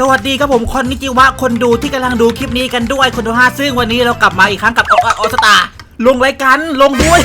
สวัสดีครับผมคนนิจิวะคนดูที่กำลังดูคลิปนี้กันด้วยคนดูห้าซึ่งวันนี้เรากลับมาอีกครั้งกับอออสตาลงรายการลงด้วย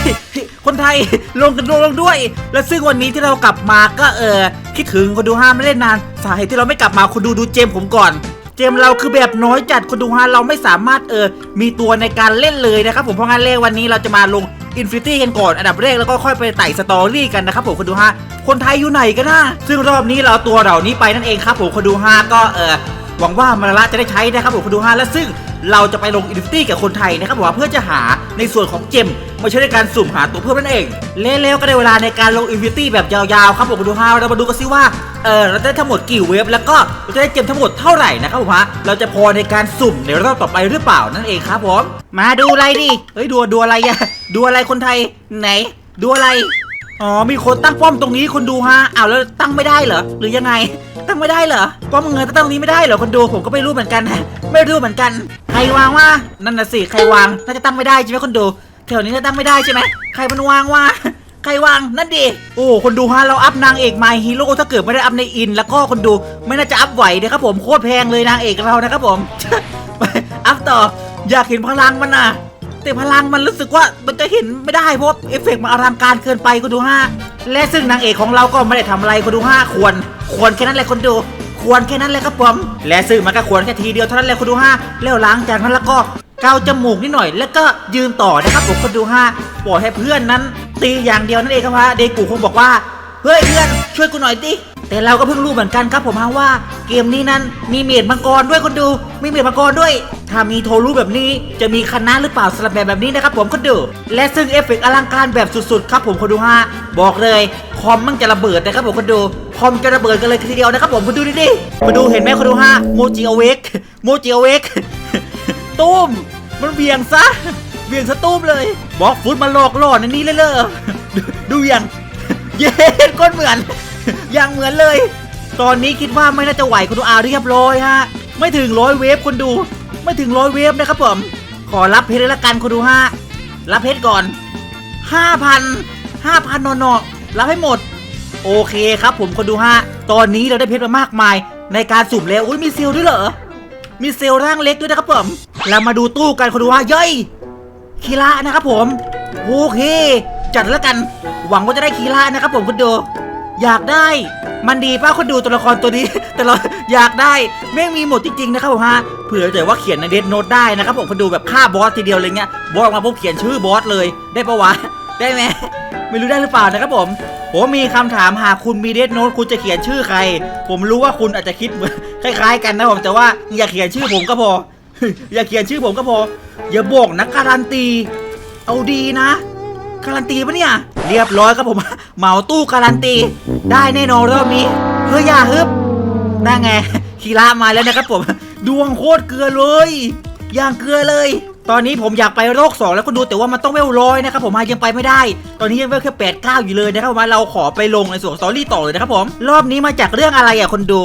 คนไทยลงกันลงด้วย และซึ่งวันนี้ที่เรากลับมาก็เออคิดถึงคนดูห้าไม่เล่นนาน สาเหตุที่เราไม่กลับมาคนดูดูเจมผมก่อน เจมเราคือแบบน้อยจัดคนดูฮาเราไม่สามารถเออมีตัวในการเล่นเลยนะครับผมเพราะงั้นเลขวันนี้เราจะมาลง อินฟินิตี้กันก่อนอันดับแรกแล้วก็ค่อยไปไต่สตอรี่กันนะครับผมคนดูฮาคนไทยอยู่ไหนกันนะซึ่งรอบนี้เราตัวเหล่านี้ไปนั่นเองครับผมคนดูฮาก็เออหวังว่ามาระจะได้ใช้นะครับผมคนดูฮาและซึ่งเราจะไปลงอินฟินิตี้กับคนไทยนะครับผมเพื่อจะหา ในส่วนของเจมมาใช้ในการสุ่มหาตัวเพิ่มนั่นเอง แล้วก็ได้เวลาในการลงอินฟินิตี้แบบยาวๆครับผมคนดูฮาเรามาดูกันซิว่าเออเราจะได้ทั้งหมดกี่เว็บแล้วก็เราจะได้เกมทั้งหมดเท่าไหร่นะครับผมฮะเราจะพอในการสุ่มในรอบต่อไปหรือเปล่านั่นเองครับผมมาดูอะไรดิเฮ้ยดูดูอะไรอะดูอะไรคนไทยไหน ดูอะไรอ๋อ มีคนตั้งป้อมตรงนี้คนดูฮะ อ้าวแล้วตั้งไม่ได้เหรอ หรือยังไง ตั้งไม่ได้เหรอ ป้อมเงินตั้งตรงนี้ไม่ได้เหรอคนดู ผมก็ไม่รู้เหมือนกัน ไม่รู้เหมือนกัน รวางว่านั่นน่ะสิใครวางน่าจะตั้งไม่ได้ใช่ไหมคนดูแถวนี้น่าจะตั้งไม่ได้ใช่ไหมใครมันวางว่าใครวางนั่นดิโอ้คนดูฮะเราอัพนางเอกไมฮีโร่ถ้าเกิดไม่ได้อัพในอิน แล้วก็คนดูไม่น่าจะอัพไหวนะครับผมโคตรแพงเลยนางเอกเรานะครับผมอัพต่ออยากเห็นพลังมันนะแต่พลังมันรู้สึกว่ามันจะเห็นไม่ได้เพราะเอฟเฟกต์มันอลังการเกินไปคนดูฮะและซึ่งนางเอกของเราก็ไม่ได้ทำอะไรคนดูฮะควรควรแค่นั้นแหละคนดู ควรแค่นั้นเลยครับผม และซึ่งมันก็ควรแค่ทีเดียวเท่านั้นแหละคนดูฮะแล้วหลังจากนั้นแล้วก็เกาจมูกนิดหน่อย แล้วก็ยืนต่อนะครับผมคนดูฮะปล่อยให้เพื่อนนั้น ตีอย่างเดียวนั่นเองครับฮะเดกูคงบอกว่าเฮ้ยเพื่อนช่วยกูหน่อยดิแต่เราก็เพิ่งรู้เหมือนกันครับผมฮะว่าเกมนี้นั้นมีเมียดมังกรด้วยคนดูมีเมียดมังกรด้วย ถ้ามีโทรู้แบบนี้จะมีคณะหรือเปล่าสลับแบบแบบนี้นะครับผมคนดู และซึ่งเอฟเฟกต์อลังการแบบสุดๆ ครับผมคนดูฮะบอกเลย อมมันจะระเบิดนะครับผมคนดูคอมจะระเบิดกันเลยทีเดียวนะครับผมคนดูดิดิมาดูเห็นไหมคนดูฮะโมจิอเวกโมจิอเวกตุ้มมันเบี่ยงซะเบี่ยงซะตุ้มเลยบล็อกฟุตมาหลอกหล่อในนี้เลยเลยดูดูอย่างเย็นก้นเหมือนอย่างเหมือนเลย ตอนนี้คิดว่าไม่น่าจะไหวคนดูอาเรียบร้อยฮะไม่ถึงร้อยเวฟคนดู ไม่ถึงร้อยเวฟนะครับผมขอรับเพชรละกันคนดูฮะรับเพชรก่อนห้าพันห้าพันนอน รับให้หมด โอเคครับผมคนดูฮะตอนนี้เราได้เพชรมามากมาย ในการสุ่มแล้วอุ้ยมีเซลล์ด้วยเหรอ มีเซลล์ร่างเล็กด้วยนะครับผมเรามาดูตู้กันคนดูว่าเย้ยคีระนะครับผมโอเค จัดแล้วกันหวังว่าจะได้คีระนะครับผมคุณดูอยากได้มันดีป้าคนดูตัวละครตัวนี้ แต่เราอยากได้แม่งมีหมดจริงๆนะครับผมฮะเผื่อแต่ว่าเขียนในเดนโนตได้นะครับผมคนดูแบบฆ่าบอสทีเดียวเลยเงี้ยบอสออกมาปุ๊บเขียนชื่อบอสเลยได้ปะวะได้ไหม ไม่รู้ได้หรือเปล่านะครับผม ผมมีคำถามหากคุณมีเดนโนตคุณจะเขียนชื่อใคร ผมรู้ว่าคุณอาจจะคิดเหมือนคล้าย ๆ กันนะผมแต่ว่าอย่าเขียนชื่อผมก็พอ อย่าเขียนชื่อผมก็พอ อย่าบอกนะการันตี เอาดีนะการันตีปะเนี่ยเรียบร้อยครับผมเหมาตู้การันตี ได้แน่นอนรอบนี้เฮ้ยอย่าฮึบนั่นไงคีรามาแล้วนะครับผม ดวงโคตรเกลือเลยอย่างเกลือเลย ตอนนี้ผมอยากไปโรคสองแล้วก็ดูแต่ว่ามันต้องเวลร้อยนะครับผมมายังไปไม่ได้ ตอนนี้ยังเวลแค่แปดเก้าอยู่เลยนะครับผมเราขอไปลงในส่วนของสตอรี่ต่อเลยนะครับผม รอบนี้มาจากเรื่องอะไรอะคนดู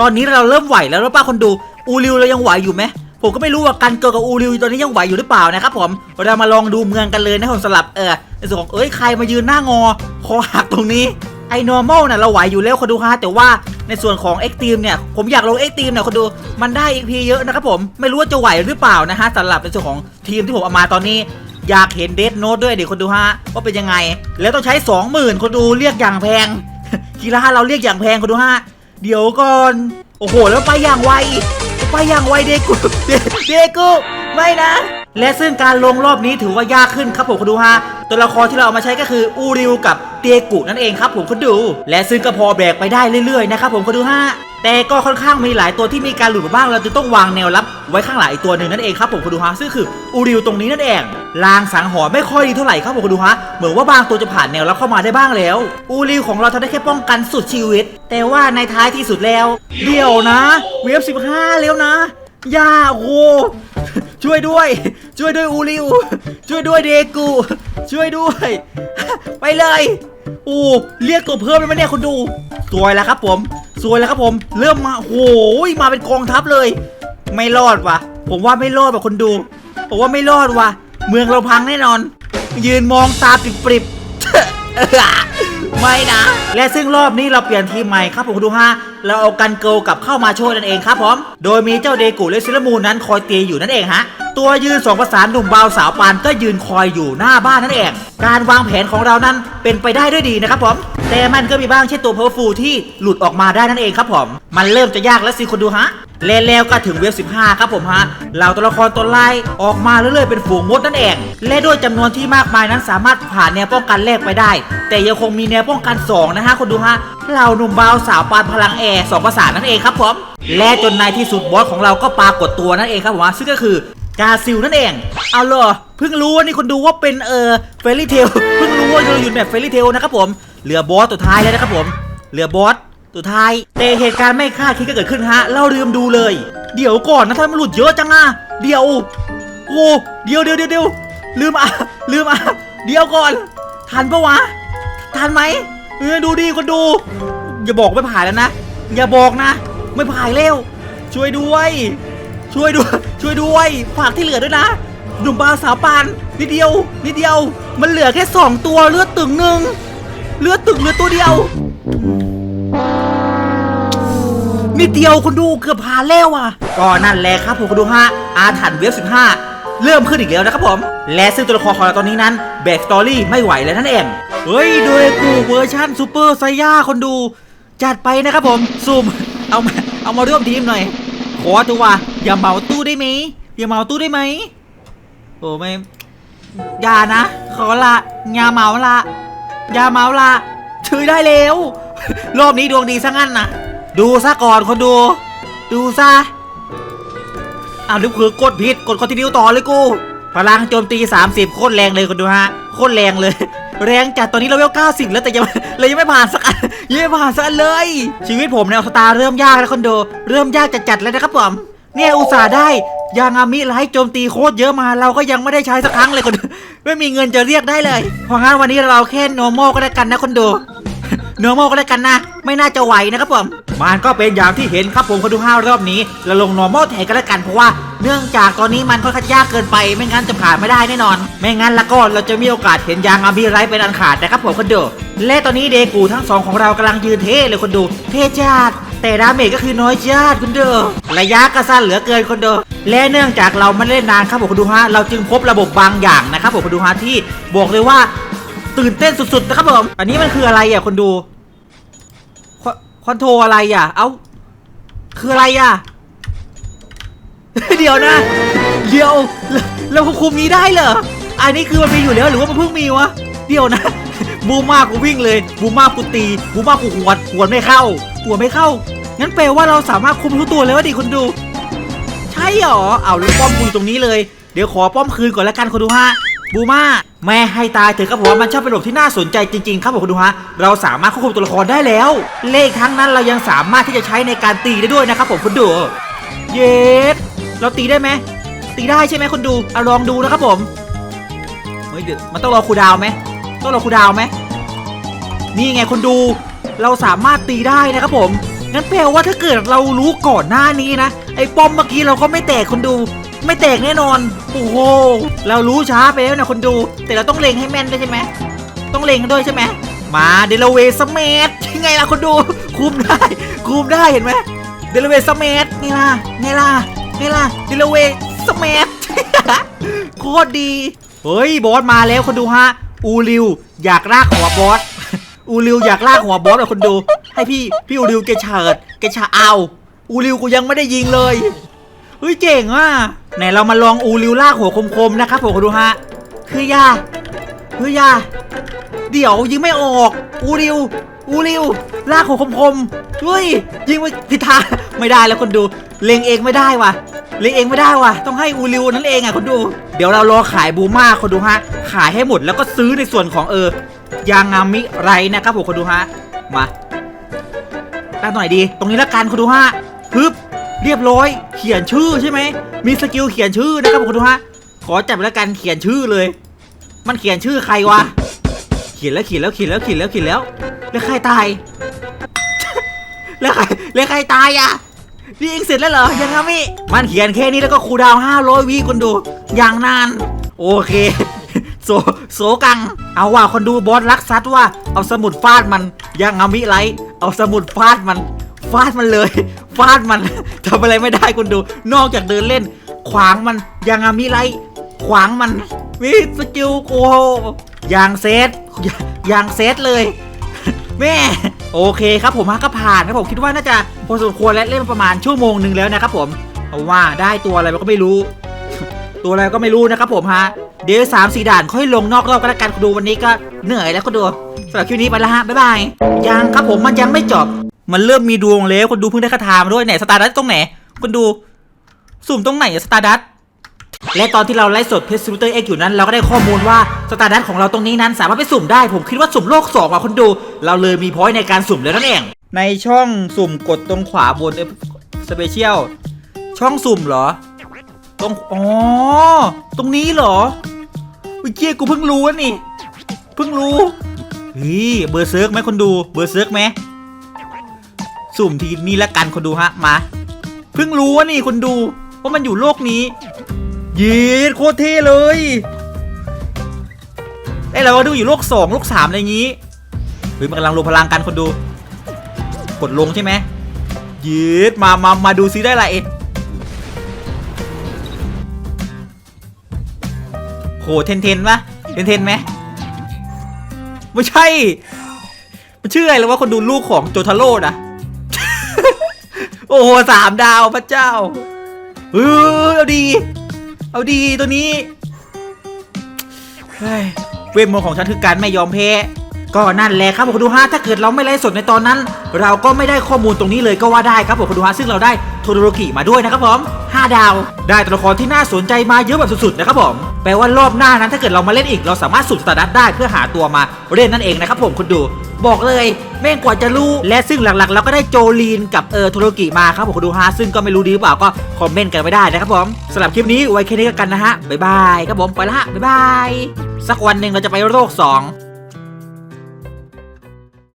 ตอนนี้เราเริ่มไหวแล้วหรือเปล่าคนดู อูริวเรายังไหวอยู่ไหมผมก็ไม่รู้ว่ากันเกิดกับอูริวตอนนี้ยังไหวอยู่หรือเปล่านะครับผมเรามาลองดูเมืองกันเลยนะผมสลับเออในส่วนของเอ้ยใครมายืนหน้างอคอหักตรงนี้ ไอ้ normal น่ะเราไหวอยู่แล้วคนดูฮะแต่ว่าในส่วนของ Extreme เนี่ย ผมอยากลง Extreme เนี่ยคนดูมันได้ EP เยอะนะครับผมไม่รู้ว่าจะไหวหรือเปล่านะฮะสำหรับในส่วนของทีมที่ผมเอามาตอนนี้ อยากเห็นเด n โน e ด้วยเดี๋ยวคนดูฮะว่าเป็นยังไง แล้วต้องใช้ 20,000 คนดูเรียกอย่างแพงกีฬาเราเรียกอย่างแพงคนดูฮะเดี๋ยวก่อนโอ้โห แล้วไปอย่างไวไปอย่างไวเดกูเดกูไม่นะและซึ่งการลงรอบนี้ถือว่ายากขึ้นครับผมคุณดูฮะตัวละครที่เราเอามาใช้ก็คืออูริวกับ เตียกุนั่นเองครับผมคุณดู และซึ่งก็พอแบกไปได้เรื่อยๆนะครับผมคุณดูฮะแต่ก็ค่อนข้างมีหลายตัวที่มีการหลุดมาบ้างเราจึงต้องวางแนวรับไว้ข้างหลังอีกตัวหนึ่งนั่นเองครับผมคุณดูฮะซึ่งคืออูริวตรงนี้นั่นเองลางสังหรณ์ไม่ค่อยดีเท่าไหร่ครับผมคุณดูฮะเหมือนว่าบางตัวจะผ่านแนวรับเข้ามาได้บ้างแล้ว อูริวของเราทำได้แค่ป้องกันสุดชีวิต แต่ว่าในท้ายที่สุดแล้ว เดี๋ยวนะเวฟ15 แล้วนะย่าโอ้ช่วยด้วย ช่วยด้วยอูริวช่วยด้วยเดกูช่วยด้วย ไปเลย โอ้เรียกตัวเพิ่มเลยไหมเนี่ยคุณดูสวยแล้วครับผมสวยแล้วครับผม เริ่มมาโอ้ยมาเป็นกองทัพเลย ไม่รอดว่ะ ผมว่าไม่รอดว่ะคนดูผมว่าไม่รอดว่ะ เมืองเราพังแน่นอน ยืนมองตาปริบๆ ไม่นะ และซึ่งรอบนี้เราเปลี่ยนทีมใหม่ครับผมคุณดูฮะเราเอากันเกิลกลับเข้ามาช่วยนั่นเองครับผม โดยมีเจ้าเดกูและซิลมูนนั้นคอยตีอยู่นั่นเองฮะ ตัวยืนสองประสานหนุ่มเบาวสาวปานก็ยืนคอยอยู่หน้าบ้านนั่นเอง การวางแผนของเรานั้นเป็นไปได้ด้วยดีนะครับผม แต่มันก็มีบ้างเช่นตัวเพอร์ฟูที่หลุดออกมาได้นั่นเองครับผม มันเริ่มจะยากแล้วสิคนดูฮะ และแล้วก็ถึงเวฟ15 ครับผมฮะเหล่าตัวละครตัวไล่ออกมาเรื่อยๆเป็นฝูงมดนั่นเอง และด้วยจำนวนที่มากมายนั้นสามารถผ่านแนวป้องกันแรกไปได้ แต่ยังคงมีแนวป้องกัน 2 นะฮะคนดูฮะเหล่าหนุ่มเบาวสาวปานพลังแอร์สองประสานั่นเองครับผมและจนในที่สุดบอสของเราก็ปรากฏตัวนั่นเองครับผมซึ่งก็คือกาซิลนั่นเอง เอาเหรอเพิ่งรู้ว่านี่คนดูว่าเป็นเออเฟรลี่เทล เพิ่งรู้ว่าเราอยู่แบบเฟรลี่เทลนะครับผม เหลือบอสตัวท้ายแล้วนะครับผม เหลือบอส ตัวท้ายแต่เหตุการณ์ไม่คาดคิดก็เกิดขึ้นฮะ เราลืมดูเลย เดี๋ยวก่อนนะทำไมมันหลุดเยอะจังอะเดี๋ยว โอ้เดี๋ยวเดี๋ยวเดี๋ยวเลืมอะลืมอะเดี๋ยวก่อน ทันปะวะ ทันไหมเออดูดีคนดู อย่าบอกไม่ผ่านแล้วนะ อย่าบอกนะ ไม่ผ่านเร็ว ช่วยด้วย ช่วยด้วย ช่วยด้วย ฝากที่เหลือด้วยนะหนุ่มบาสาวปานนิดเดียว นิดเดียว มันเหลือแค่สองตัวเลือดตึงหนึ่งเลือดตึงเหลือตัวเดียว นิดเดียวคนดูเกือบผ่านแล้วอะ ก็นั่นแหละครับผมคนดูฮะอาถรรพ์เวฟ15 เริ่มขึ้นอีกแล้วนะครับผม และซึ่งตัวละครของเราตอนนี้นั้นแบกสตอรี่ไม่ไหวแล้วนั่นเองเฮ้ยโดยกูเวอร์ชันซูเปอร์ไซย่าคนดู จัดไปนะครับผมซูมเอามาเอามาร่วมทีมหน่อย ขอตัวอย่าเมาตู้ได้ไหมอย่าเมาตู้ได้ไหมโอ้ไม่อย่านะ ขอละอย่าเมาละอย่าเมาละช่วยได้แล้ว รอบนี้ดวงดีซะงั้นนะ ดูซะก่อนคนดู ดูซะอ้าวนึกคือกดผิดกดคอนติเนียต่อเลยกูพลังโจมตี 30 โคตรแรงเลยคนดูฮะ โคตรแรงเลย แรงจัดตอนนี้เราเวล90 แล้วแต่ยังเลยยังไม่ผ่านสักอันยังไม่ผ่านสักอันเลย ชีวิตผมเนี่ยสตาร์เริ่มยากแล้วคนดู เริ่มยากจัดๆแล้วนะครับผมเนี่ยอุตส่าห์ได้ยางามิไลท์โจมตีโคตรเยอะมาเราก็ยังไม่ได้ใช้สักครั้งเลยคนดูไม่มีเงินจะเรียกได้เลย เพราะงั้นวันนี้เราแค่ normal ก็แล้วกันนะคนดู normal ก็แล้วกันนะ ไม่น่าจะไหวนะครับผม มันก็เป็นอย่างที่เห็นครับผมคนดูห้ารอบนี้เราลง normal แทนกันแล้วกันเพราะว่าเนื่องจากตอนนี้มันค่อนข้างยากเกินไป ไม่งั้นจะผ่านไม่ได้แน่นอน ไม่งั้นล้วก็เราจะมีโอกาสเห็นยางอาบีไรเป็นอันขาดนะครับผมคนดูและตอนนี้เดกูทั้งสองของเรากำลังยืนเท่เลยคนดู เท่จัดแต่ดาเมจก็คือน้อยจัดคนดูระยะก็สั้นเหลือเกินคนดูและเนื่องจากเราไม่เล่นนานครับผมคนดูฮะเราจึงพบระบบบางอย่างนะครับผมคนดูฮะที่บอกเลยว่า ตื่นเต้นสุดๆนะครับผม อันนี้มันคืออะไรอะคนดูคอนโทรอะไรอะ เอ้า คืออะไรอะ เดี๋ยวนะ เดี๋ยวเราควบคุมนี้ได้เหรอ อันนี้คือมันมีอยู่แล้วหรือว่ามันเพิ่งมีวะ เดี๋ยวนะ บูมากกูวิ่งเลย บูมากกูตี บูมากกูหวดหวดไม่เข้าหัวไม่เข้า งั้นแปลว่าเราสามารถคุมทุกตัวเลยวะดิคนดู ใช่หรอ เอาลูกป้อมกูอยู่ตรงนี้เลย เดี๋ยวขอป้อมคืนก่อนละกันคนดูฮะ บูมาแม่ให้ตายเถอะครับผมว่ามันช่างเป็นระบบที่น่าสนใจจริงๆ ครับผมคุณดูฮะเราสามารถควบคุมตัวละครได้แล้ว เลขทั้งนั้นเรายังสามารถที่จะใช้ในการตีได้ด้วยนะครับผมคุณดูเย็ดเราตีได้ไหมตีได้ใช่ไหมคนดูเอาลองดูนะครับผมเฮ้ยเดี๋ยวมันต้องรอครูดาวไหมต้องรอครูดาวไหมนี่ไงคนดู เราสามารถตีได้นะครับผมงั้นแปลว่าถ้าเกิดเรารู้ก่อนหน้านี้นะไอ้ป้อมเมื่อกี้เราก็ไม่แตกคนดู ไม่แตกแน่นอน โอ้โห เรารู้ช้าไปแล้วนะคนดู แต่เราต้องเล็งให้แม่นด้วยใช่ไหม ต้องเล็งด้วยใช่ไหม มาเดลเวสเมดยังไงล่ะคนดู คุมได้ คุมได้เห็นไหมเดลเวสเมดนี่ล่ะนี่ล่ะนี่ล่ะเดลเวสเมดโคตรดี เฮ้ย บอสมาแล้วคนดูฮะ อูริว อยากลากหัวบอส อูริวอยากลากหัวบอสเลยคนดู ให้พี่ พี่อูริวแกเฉิดแกชาเอา อูริวกูยังไม่ได้ยิงเลย เฮ้ยเจ๋งอะไหนเรามาลองอูริวลากหัวคมๆนะครับผมคนดูฮะคือยาเฮ้ยาเดี๋ยวยิงไม่ออก อูริว อูริวลากหัวคมๆเฮ้ยยิงไปผิดทางไม่ได้แล้วคนดูเล็งเองไม่ได้ว่ะเล็งเองไม่ได้ว่ะต้องให้อูริวนั่นเองอะคนดู เดี๋ยวเรารอขายบูมาคนดูฮะขายให้หมดแล้วก็ซื้อในส่วนของเออยางามิไรนะครับผมคนดูฮะมาตั้งหน่อยดี ตรงนี้ละกันคนดูฮะปึ๊บ เรียบร้อย เขียนชื่อใช่ไหม มีสกิลเขียนชื่อนะครับผมคนดูฮะ ขอจับแล้วกันเขียนชื่อเลย มันเขียนชื่อใครวะ เขียนแล้วเขียนแล้วเขียนแล้วเขียนแล้วเขียนแล้ว แล้วใครตาย แล้วใครแล้วใครตายอะนี่เองเสร็จแล้วเหรอ ยังไงมิมันเขียนแค่นี้แล้วก็คูดาวน์500วิคนดู อย่างนาน โอเค โซโซกัง เอาว่าคนดูบอสรักซัดว่า เอาสมุดฟาดมันยังอามิไร เอาสมุดฟาดมัน ฟาดมันเลย ฟาดมัน ทำอะไรไม่ได้คุณดู นอกจากเดินเล่น ขวางมันยังอามิไร ขวางมันมีสกิลโอ้โหอย่างเซตอย่างเซตเลยแม่โอเคครับผมฮะก็ผ่านครับผมคิดว่าน่าจะพอสมควรและเล่นประมาณชั่วโมงหนึ่งแล้วนะครับผมเพราะว่าได้ตัวอะไรเราก็ไม่รู้ ตัวอะไรก็ไม่รู้นะครับผมฮะเดี๋ยวสามสี่ด่านค่อยลงนอกรอบก็แล้วกันคุณดูวันนี้ก็เหนื่อยแล้วคุณดูสำหรับคลิปนี้ไปแล้วฮะบ๊ายบายยังครับผมมันยังไม่จบ มันเริ่มมีดวงแล้วคุณดูเพิ่งได้คาถามาด้วยไหนสตาร์ดัตตรงไหนคุณดูสุ่มตรงไหนสตาร์ดัตและตอนที่เราไลฟ์สดเพจซูเตอร์เอ็กอยู่นั้นเราก็ได้ข้อมูลว่าสตาร์ดัตของเราตรงนี้นั้นสามารถไปสุ่มได้ ผมคิดว่าสุ่มโลก2อะคุณดู เราเลยมีพอยต์ในการสุ่มแล้วนั่นเอง ในช่องสุ่มกดตรงขวาบนสเปเชียลช่องสุ่มเหรอ ตรงอ๋อตรงนี้เหรอวิเกียกูเพิ่งรู้นี่เพิ่งรู้เฮ้ยเบอร์เซิร์กไหมคนดูเบอร์เซิร์กไหม สุ่มทีนี้ละกันคนดูฮะมาเพิ่งรู้ว่านี่คนดูว่ามันอยู่โลกนี้ยีดโคตรเท่เลยไอ้เราก็ดูอยู่โลกสองโลกสามอะไรอย่างงี้เฮ้ยมันกำลังรวมพลังกันคนดู กดลงใช่ไหมยีดมามามาดูซิได้อะไรเองโหเทนเทนปะเทนเทนไหมไม่ใช่มันชื่ออะไรแล้วว่าคนดูลูกของโจทาโร่นะ โอ้โหสามดาวพระเจ้าเออเอาดี เอาดีตัวนี้เฮ้ยเวทมนต์ของฉันคือการไม่ยอมแพ้ ก็นั่นแหละครับผมคุณดูฮะถ้าเกิดเราไม่ไลฟ์สดในตอนนั้น เราก็ไม่ได้ข้อมูลตรงนี้เลยก็ว่าได้ครับผมคุณดูฮะซึ่งเราได้โทโดโรกิมาด้วยนะครับผม5ดาว ได้ตัวละครที่น่าสนใจมาเยอะแบบสุดๆนะครับผมแปลว่ารอบหน้านั้นถ้าเกิดเรามาเล่นอีก เราสามารถสุ่มสตาร์ดัตได้เพื่อหาตัวมาเล่นนั่นเองนะครับผมคุณดู บอกเลยแม่งกว่าจะรู้และซึ่งหลักๆ เราก็ได้โจลีนกับเออโทโรกิมาครับผมคุณดูฮะซึ่งก็ไม่รู้ดีหรือเปล่าก็คอมเมนต์กันไว้ได้นะครับผมสำหรับคลิปนี้ไว้แค่นี้กันนะฮะบ๊ายบายครับผมไปละฮะบ๊ายบายสักวันหนึ่งเราจะไปโลกสอง